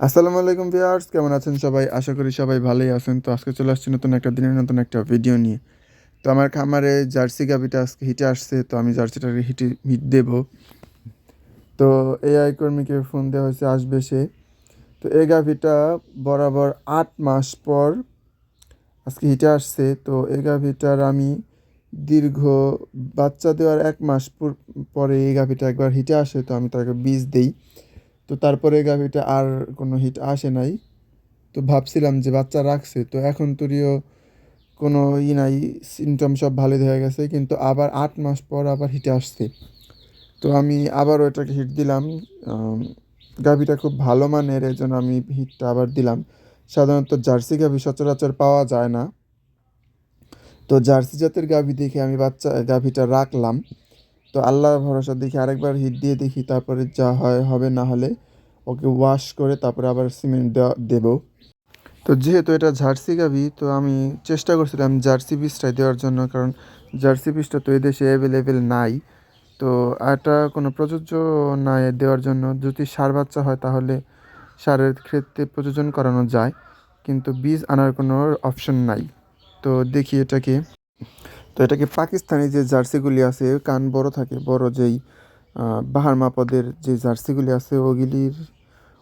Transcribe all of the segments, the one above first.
আসসালামু আলাইকুম ভিউয়ার্স, কেমন আছেন সবাই? আশা করি সবাই ভালোই আছেন। তো আজকে চলে আসছি নতুন একটা দিনের নতুন একটা ভিডিও নিয়ে। তো আমার খামারে জার্সি গাভিটা আজকে হিটে আসছে, তো আমি জার্সিটাকে হিটে হিট দেব। তো এআই কর্মীকে ফোন দেওয়া হয়েছে, আসবে সে। তো এই গাভিটা বরাবর আট মাস পর আজকে হিটে আসছে। তো এই গাভিটার আমি দীর্ঘ বাচ্চা দেওয়ার এক মাস পর- পরে এই গাভিটা একবার হিটে আসে, তো আমি তাকে বীজ দেই। তো তারপরে গাভিটা আর কোনো হিট আসে নাই। তো ভাবছিলাম যে বাচ্চা রাখছে, তো এখন তুরিও কোনো ই নাই সিমটম সব ভালো হয়ে গেছে, কিন্তু আবার আট মাস পর আবার হিটে আসছে। তো আমি আবার ওটাকে হিট দিলাম। গাভিটা খুব ভালো মানের এই জন্য আমি হিটটা আবার দিলাম। সাধারণত জার্সি গাভি সচরাচর পাওয়া যায় না। তো জার্সি জাতের গাভি দেখে আমি বাচ্চা, গাভিটা রাখলাম। তো আল্লাহ ভরসা দেখি আরেকবার হিট দিয়ে দেখি তারপরে যা হয়, হবে না হলে ওকে ওয়াশ করে তারপরে আবার সিমেন্ট দেবো। তো যেহেতু এটা জার্সি গাভি, তো আমি চেষ্টা করছিলাম জার্সি পিসটাই দেওয়ার জন্য কারণ জার্সি পিসটা তো এদেশে অ্যাভেলেবেল নাই। তো এটা কোনো প্রযোজ্য নাই দেওয়ার জন্য, যদি সার বাচ্চা হয় তাহলে সারের ক্ষেত্রে প্রযোজন করানো যায়, কিন্তু বীজ আনার কোনো অপশন নাই। তো দেখি এটাকে। তো এটাকে পাকিস্তানি যে জার্সিগুলি আছে কান বড় থাকে? বড় যেই বাহার মাপদের যে জার্সিগুলি আছে, ওগুলির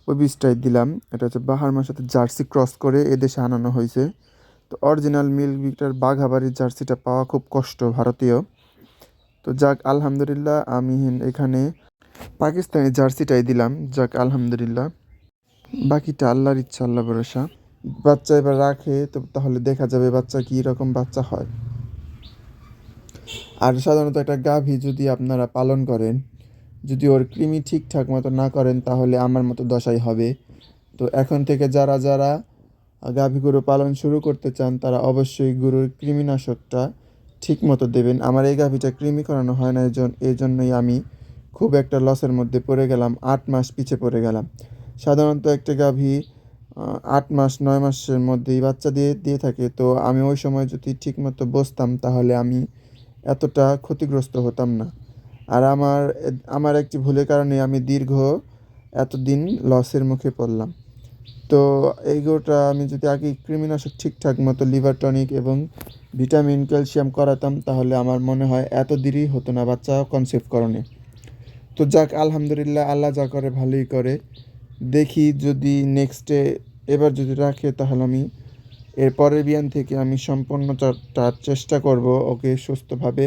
ওই বীজটাই দিলাম। এটা হচ্ছে বাহারমার সাথে জার্সি ক্রস করে এদেশে আনানো হয়েছে। তো অরিজিনাল মিল্ক বিটার বাঘাবাড়ির জার্সিটা পাওয়া খুব কষ্ট ভারতীয়। তো যাক, আলহামদুলিল্লাহ, আমি এখানে পাকিস্তানি জার্সিটাই দিলাম। যাক, আলহামদুলিল্লাহ। বাকিটা আল্লাহর ইচ্ছা আল্লাহ ভরসা। বাচ্চা এবার রাখে, তো তাহলে দেখা যাবে বাচ্চা কী রকম বাচ্চা হয়। আর সাধারণত একটা গাভী যদি আপনারা পালন করেন, যদি ওর কৃমি ঠিকঠাক মতো না করেন, তাহলে আমার মতো দশাই হবে। তো এখন থেকে যারা যারা গাভী গরু পালন শুরু করতে চান, তারা অবশ্যই গরুর কৃমিনাশকটা ঠিক মতো দেবেন। আমার এই গাভীটা কৃমি করানো হয় না এই জন- এই জন্যই আমি খুব একটা লসের মধ্যে পড়ে গেলাম, আট মাস পিছে পড়ে গেলাম। সাধারণত একটা গাভী আট মাস, নয় মাসের মধ্যেই বাচ্চা দিয়ে দিয়ে থাকে। তো আমি ওই সময় যদি ঠিকমতো বসতাম, তাহলে আমি এতটা ক্ষতিগ্রস্ত হতাম না। আর আমার আমার একটি ভুলের কারণে আমি দীর্ঘ এতদিন লসের মুখে পড়লাম। তো এই গরুটা আমি যদি আগে কৃমিনাশক ঠিকঠাক মতো লিভার টনিক এবং ভিটামিন ক্যালসিয়াম করাতাম, তাহলে আমার মনে হয় এত দেরি হতো না বাচ্চা কনসেপ্ট করণে। তো যাক, আলহামদুলিল্লাহ আল্লাহ যা করে ভালোই করে। দেখি যদি নেক্সটে এবার যদি রাখে, তাহলে আমি এর পরের বিয়ান থেকে আমি সম্পূর্ণটা চেষ্টা করব ওকে সুস্থভাবে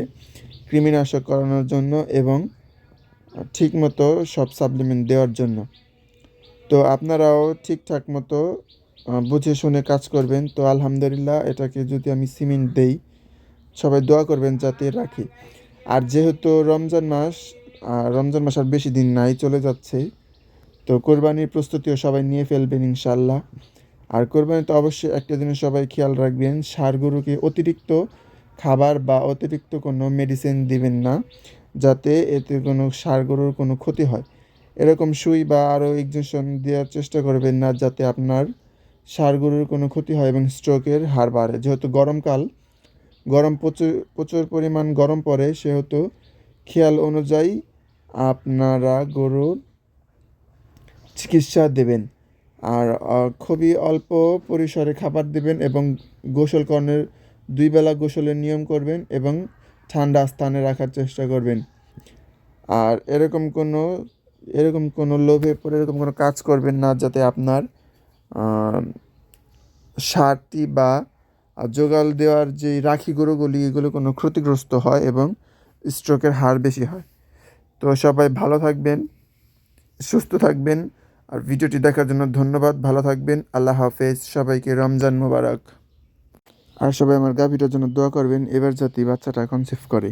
কৃমিনাশক করানোর জন্য এবং ঠিকমতো সব সাপ্লিমেন্ট দেওয়ার জন্য। তো আপনারাও ঠিকঠাক মতো বুঝে শুনে কাজ করবেন। তো আলহামদুলিল্লাহ এটাকে যদি আমি সিমেন্ট দেই, সবাই দোয়া করবেন যাতে রাখি। আর যেহেতু রমজান মাস রমজান মাস আর বেশি দিন নাই, চলে যাচ্ছে। তো কোরবানির প্রস্তুতিও সবাই নিয়ে ফেলবেন ইনশাল্লাহ আর কোরবানিতে অবশ্যই একটা জিনিস সবাই খেয়াল রাখবেন, সার গরুকে অতিরিক্ত খাবার বা অতিরিক্ত কোনো মেডিসিন দিবেন না, যাতে এতে কোনো সার গরুর কোনো ক্ষতি হয়। এরকম সুই বা আরও ইঞ্জেকশন দেওয়ার চেষ্টা করবেন না, যাতে আপনার সার গরুর কোনো ক্ষতি হয় এবং স্ট্রোকের হার বাড়ে। যেহেতু গরমকাল, গরম প্রচুর প্রচুর পরিমাণ গরম পড়ে, সেহেতু খেয়াল অনুযায়ী আপনারা গরুর চিকিৎসা দেবেন। আর খুবই অল্প পরিসরে খাবার দেবেন এবং গোসল কর্ণের দুই বেলা গোসলের নিয়ম করবেন এবং ঠান্ডা স্থানে রাখার চেষ্টা করবেন। আর এরকম কোনো এরকম কোনো লোভে পড়ে এরকম কোনো কাজ করবেন না যাতে আপনার সারটি বা জোগাল দেওয়ার যে রাখি গরুগুলি এগুলো কোনো ক্ষতিগ্রস্ত হয় এবং স্ট্রোকের হার বেশি হয়। তো সবাই ভালো থাকবেন, সুস্থ থাকবেন। আর ভিডিওটি দেখার জন্য ধন্যবাদ, ভালো থাকবেন, আল্লাহ হাফেজ, সবাইকে রমজান মোবারক। আর সবাই আমার গাভীটার জন্য দোয়া করবেন, এবার যাতে বাচ্চাটা কনসেপ্ট করে।